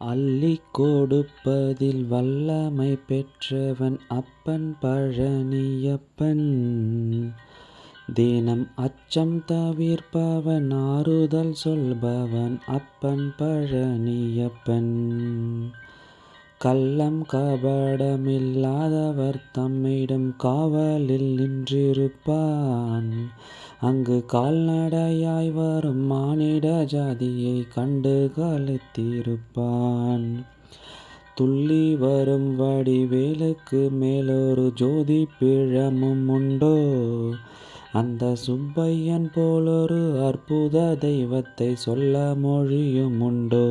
அள்ளி கொடுப்பதில் வல்லமை பெற்றவன் அப்பன் பழனியப்பன். தினம் அச்சம் தவிர்ப்பவன் ஆறுதல் சொல்பவன் அப்பன் பழனியப்பன். கள்ளம் கபடமில்லாதவர் தம்மிடம் காவலில் நின்றிருப்பான். அங்கு கால்நடையாய் வரும் மானிட ஜாதியை கண்டு களித்திருப்பான். துள்ளி வரும் வடிவேலுக்கு மேலொரு ஜோதி பிழமும் உண்டோ? அந்த சுப்பையன் போலொரு அற்புத தெய்வத்தை சொல்ல மொழியும் உண்டோ?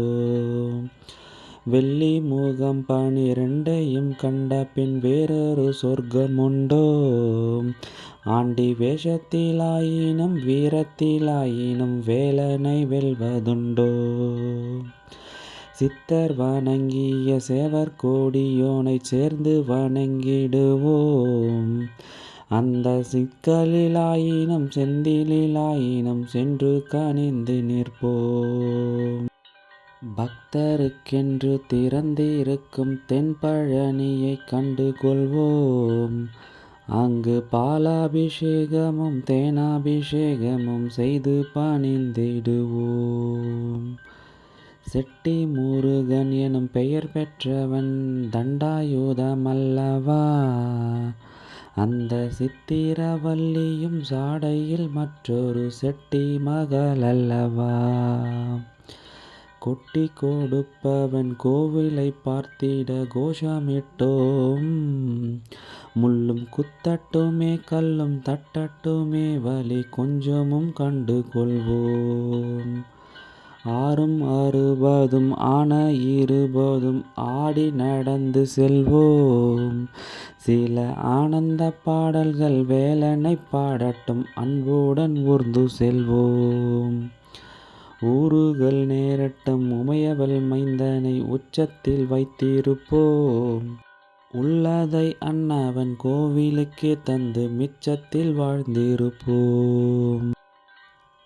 வெள்ளி முகம் கண்ட பின் வேறொரு சொர்க்கம் உண்டோ? ஆண்டி வேஷத்திலாயினும் வீரத்திலாயினும் வேலனை வெல்வதுண்டோ? சித்தர் வணங்கிய சேவர் சேவற்கொடியோனைச் சேர்ந்து வணங்கிடுவோம். அந்த சிக்கலிலாயினும் செந்திலாயினும் சென்று கனிந்து நிற்போம். பக்தருக்கென்று திறந்திருக்கும் தென்பழனியைக் கண்டு கொள்வோம். அங்கு பாலாபிஷேகமும் தேனாபிஷேகமும் செய்து பணிந்திடுவோம். செட்டி முருகன் எனும் பெயர் பெற்றவன் தண்டாயுதமல்லவா? அந்த சித்திரவள்ளியும் சாடையில் மற்றொரு செட்டி மகள் அல்லவா கொட்டி கொடுப்பவன் கோவிலை பார்த்திட கோஷமிட்டோம். முள்ளும் குத்தட்டுமே கல்லும் தட்டட்டுமே வலி கொஞ்சமும் கண்டு கொள்வோம். ஆறும் அறுபதும் ஆன இருபதும் ஆடி நடந்து செல்வோம். சில ஆனந்த பாடல்கள் வேலனை பாடட்டும் அன்புடன் ஊர்ந்து செல்வோம். ஊறுகள் நேரட்டும் உமையவள் மைந்தனை உச்சத்தில் வைத்திருப்போம். உள்ளதை அண்ணாவன் கோவிலுக்கே தந்து மிச்சத்தில் வாழ்ந்திருப்போம்.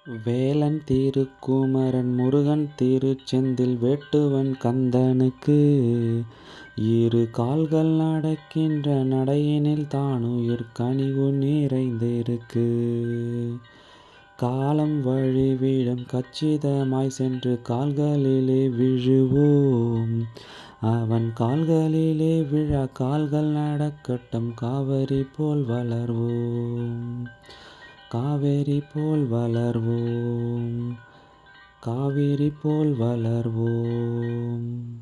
வேலன் திருக்குமரன் முருகன் திருச்செந்தில் வேட்டுவன் கந்தனுக்கு இரு கால்கள் நடக்கின்ற நடையினில் தானுயிர் கனிவு நிறைந்திருக்கு. காலம் வழிவிடம் கச்சிதமாய் சென்று கால்களிலே விழுவோம். அவன் கால்களிலே விழா கால்கள் நடக்கட்டும் காவேரி போல் வளர்வோம். காவேரி போல் வளர்வோம். காவேரி போல் வளர்வோம்.